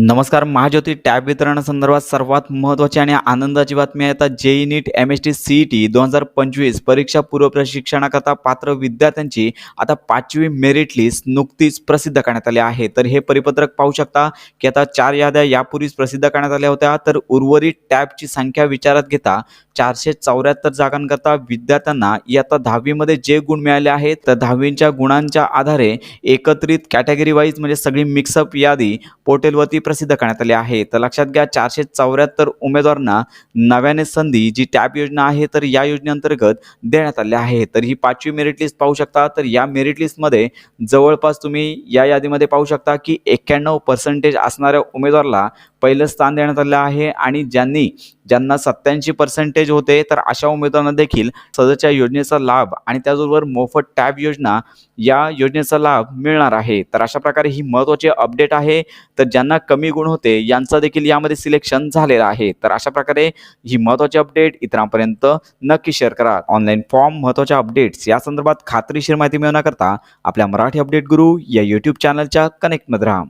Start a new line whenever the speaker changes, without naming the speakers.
नमस्कार महाज्योती टॅब वितरणासंदर्भात सर्वात महत्त्वाची आणि आनंदाची बातमी आहे. आता JEE NEET M S T C E T दोन हजार पंचवीस परीक्षा पूर्व प्रशिक्षणाकरता पात्र विद्यार्थ्यांची आता पाचवी मेरिट लिस्ट नुकतीच प्रसिद्ध करण्यात आली आहे. तर हे परिपत्रक पाहू शकता की आता चार याद्या यापूर्वीच प्रसिद्ध करण्यात आल्या होत्या. तर उर्वरित टॅबची संख्या विचारात घेता चारशे चौऱ्याहत्तर जागांकरता विद्यार्थ्यांना इयत्ता दहावीमध्ये जे गुण मिळाले आहेत तर दहावीच्या गुणांच्या आधारे एकत्रित कॅटेगरी वाईज म्हणजे सगळी मिक्सअप यादी पोर्टलवरती प्रसिद्ध करण्यात आली आहे. तर लक्षात घ्या चारशे चौऱ्याहत्तर उमेदवारांना नव्याने संधी जी टॅप योजना आहे तर या योजनेअंतर्गत देण्यात आली आहे. तर ही पाचवी मेरिट लिस्ट पाहू शकता. तर या मेरिट लिस्टमध्ये जवळपास तुम्ही या यादीमध्ये पाहू शकता की एक्क्याण्णव पर्सेंटेज असणाऱ्या उमेदवाराला पहिलं स्थान देण्यात आलं आहे आणि ज्यांनी ज्यांना सत्त्याऐंशी पर्सेंटेज होते तर अशा उमेदवारांना देखील सदरच्या योजनेचा लाभ आणि त्याचबरोबर मोफत टॅब योजना या योजनेचा लाभ मिळणार आहे. तर अशा प्रकारे ही महत्त्वाची अपडेट आहे. तर ज्यांना कमी गुण होते यांचं देखील यामध्ये सिलेक्शन झालेलं आहे. तर अशा प्रकारे ही महत्त्वाची अपडेट इतरांपर्यंत नक्की शेअर करा. ऑनलाईन फॉर्म महत्त्वाच्या अपडेट्स या संदर्भात खात्रीशीर माहिती मिळवण्याकरता आपल्या मराठी अपडेट गुरु या यूट्यूब चॅनलच्या कनेक्टमध्ये राहा.